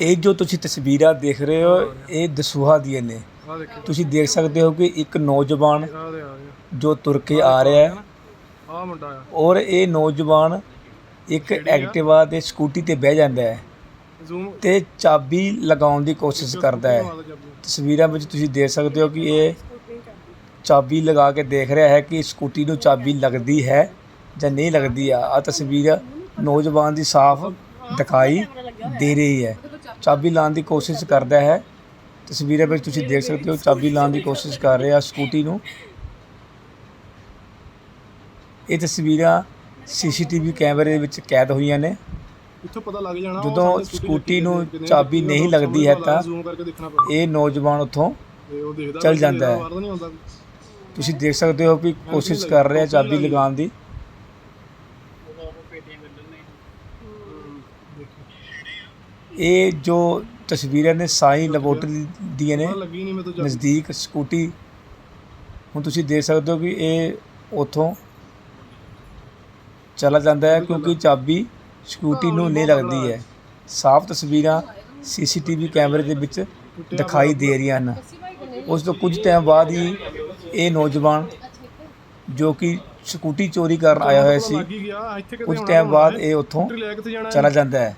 ਇਹ ਜੋ ਤੁਸੀਂ ਤਸਵੀਰਾਂ ਦੇਖ ਰਹੇ ਹੋ ਇਹ ਦਸੂਹਾ ਦੀਆਂ ਨੇ। ਤੁਸੀਂ ਦੇਖ ਸਕਦੇ ਹੋ ਕਿ ਇੱਕ ਨੌਜਵਾਨ ਜੋ ਤੁਰ ਕੇ ਆ ਰਿਹਾ ਹੈ। ਆ ਮੁੰਡਾ ਆ। ਔਰ ਇਹ ਨੌਜਵਾਨ ਇੱਕ ਐਕਟਿਵਾ ਤੇ ਸਕੂਟੀ ਤੇ ਬਹਿ ਜਾਂਦਾ ਹੈ ਤੇ ਚਾਬੀ ਲਗਾਉਣ ਦੀ ਕੋਸ਼ਿਸ਼ ਕਰਦਾ ਹੈ। ਤਸਵੀਰਾਂ ਵਿੱਚ ਤੁਸੀਂ ਦੇਖ ਸਕਦੇ ਹੋ ਕਿ ਇਹ ਚਾਬੀ ਲਗਾ ਕੇ ਦੇਖ ਰਿਹਾ ਹੈ ਕਿ ਸਕੂਟੀ ਨੂੰ ਚਾਬੀ ਲੱਗਦੀ ਹੈ ਜਾਂ ਨਹੀਂ ਲੱਗਦੀ ਆ। ਆ ਤਸਵੀਰ ਨੌਜਵਾਨ ਦੀ ਸਾਫ਼ ਦਿਖਾਈ ਦੇ ਰਹੀ ਹੈ। ਚਾਬੀ ਲਾਉਣ ਦੀ ਕੋਸ਼ਿਸ਼ ਕਰਦਾ ਹੈ। ਤਸਵੀਰਾਂ ਵਿੱਚ ਤੁਸੀਂ ਦੇਖ ਸਕਦੇ ਹੋ ਚਾਬੀ ਲਾਉਣ ਦੀ ਕੋਸ਼ਿਸ਼ ਕਰ ਰਿਹਾ ਸਕੂਟੀ ਨੂੰ। ਇਹ ਤਸਵੀਰਾਂ ਸੀਸੀਟੀਵੀ ਕੈਮਰੇ ਵਿੱਚ ਕੈਦ ਹੋਈਆਂ ਨੇ। ਇੱਥੋਂ ਪਤਾ ਲੱਗ ਜਾਣਾ ਜਦੋਂ ਸਕੂਟੀ ਨੂੰ ਚਾਬੀ ਨਹੀਂ ਲੱਗਦੀ ਹੈ ਤਾਂ ਇਹ ਨੌਜਵਾਨ ਉੱਥੋਂ ਤੇ ਉਹ ਦੇਖਦਾ ਚੱਲ ਜਾਂਦਾ ਹੈ। ਤੁਸੀਂ ਦੇਖ ਸਕਦੇ ਹੋ ਕਿ ਕੋਸ਼ਿਸ਼ ਕਰ ਰਿਹਾ ਚਾਬੀ ਲਗਾਉਣ ਦੀ। ਇਹ ਜੋ ਤਸਵੀਰਾਂ ਨੇ ਸਾਈ ਲੈਬੋਰਟਰੀ ਦੀਆਂ ਨੇ ਨਜ਼ਦੀਕ ਸਕੂਟੀ। ਹੁਣ ਤੁਸੀਂ ਦੇਖ ਸਕਦੇ ਹੋ ਕਿ ਇਹ ਉਥੋਂ ਚਲਾ ਜਾਂਦਾ ਹੈ ਕਿਉਂਕਿ ਚਾਬੀ ਸਕੂਟੀ ਨੂੰ ਨਹੀਂ ਲੱਗਦੀ ਹੈ। ਸਾਫ਼ ਤਸਵੀਰਾਂ ਸੀਸੀਟੀਵੀ ਕੈਮਰੇ ਦੇ ਵਿੱਚ ਦਿਖਾਈ ਦੇ ਰਹੀਆਂ ਹਨ। ਉਸ ਤੋਂ ਕੁਝ ਟਾਈਮ ਬਾਅਦ ਹੀ ਇਹ ਨੌਜਵਾਨ ਜੋ ਕਿ ਸਕੂਟੀ ਚੋਰੀ ਕਰਨ ਆਇਆ ਹੋਇਆ ਸੀ ਕੁਝ ਟਾਈਮ ਬਾਅਦ ਇਹ ਉੱਥੋਂ ਚਲਾ ਜਾਂਦਾ ਹੈ।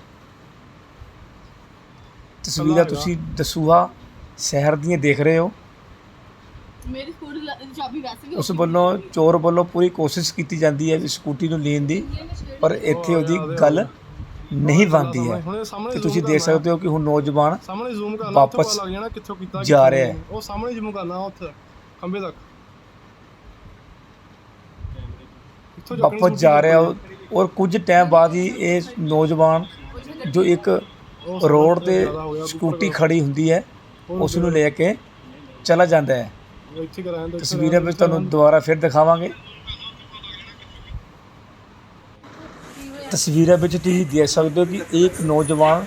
ਤਸਵੀਰਾਂ ਤੁਸੀਂ ਦਸੂਹਾ ਸ਼ਹਿਰ ਦੀਆਂ ਦੇਖ ਰਹੇ ਹੋ। ਮੇਰੀ ਸਕੂਟੀ ਦੀ ਚਾਬੀ ਵੈਸੇ ਵੀ ਉਸ ਵੱਲੋਂ ਚੋਰ ਵੱਲੋਂ ਪੂਰੀ ਕੋਸ਼ਿਸ਼ ਕੀਤੀ ਜਾਂਦੀ ਹੈ ਵੀ ਸਕੂਟੀ ਨੂੰ ਲੈਣ ਦੀ ਪਰ ਇੱਥੇ ਉਹਦੀ ਗੱਲ ਨਹੀਂ ਬਣਦੀ ਹੈ। ਤੇ ਤੁਸੀਂ ਦੇਖ ਸਕਦੇ ਹੋ ਕਿ ਹੁਣ ਨੌਜਵਾਨ ਸਾਹਮਣੇ ਜ਼ੂਮ ਕਰਨਾ ਉੱਥੇ ਵਾਪਸ ਪਤਾ ਲੱਗ ਜਾਣਾ ਕਿੱਥੋਂ ਕੀਤਾ ਜਾ ਰਿਹਾ ਹੈ। ਉਹ ਸਾਹਮਣੇ ਜ਼ੂਮ ਕਰਨਾ ਉੱਥੇ ਖੰਬੇ ਤੱਕ। ਵਾਪਸ ਜਾ ਰਿਹਾ ਉਹ- ਔਰ ਕੁਝ ਟਾਈਮ ਬਾਅਦ ਹੀ ਇਹ ਨੌਜਵਾਨ ਜੋ ਇੱਕ ਰੋਡ ਤੇ ਸਕੂਟੀ ਖੜੀ ਹੁੰਦੀ ਹੈ ਉਸ ਨੂੰ ਲੈ ਕੇ ਚਲਾ ਜਾਂਦਾ ਹੈ। ਤਸਵੀਰਾਂ ਵਿੱਚ ਤੁਹਾਨੂੰ ਦੁਬਾਰਾ ਫਿਰ ਦਿਖਾਵਾਂਗੇ। ਤਸਵੀਰਾਂ ਵਿੱਚ ਤੁਸੀਂ ਦੇਖ ਸਕਦੇ ਹੋ ਕਿ ਇੱਕ ਨੌਜਵਾਨ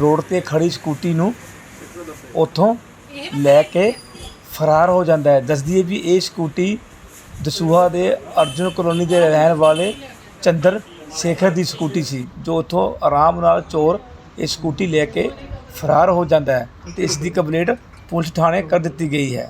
ਰੋਡ ਤੇ ਖੜੀ ਸਕੂਟੀ ਨੂੰ ਉੱਥੋਂ ਲੈ ਕੇ ਫਰਾਰ ਹੋ ਜਾਂਦਾ ਹੈ। ਦੱਸਦੀ ਹੈ ਵੀ ਇਹ ਸਕੂਟੀ ਦਸੂਹਾ ਦੇ ਅਰਜੁਨ ਕਲੋਨੀ ਦੇ ਰਹਿਣ ਵਾਲੇ ਚੰਦਰ ਸ਼ੇਖਰ ਦੀ ਸਕੂਟੀ ਸੀ ਜੋ ਉੱਥੋਂ ਆਰਾਮ ਨਾਲ ਚੋਰ ਇਹ ਸਕੂਟੀ ਲੈ ਕੇ ਫਰਾਰ ਹੋ ਜਾਂਦਾ ਹੈ ਤੇ ਇਸ ਦੀ ਕੰਪਲੇਂਟ ਪੁਲਿਸ ਥਾਣੇ ਕਰ ਦਿੱਤੀ ਗਈ ਹੈ।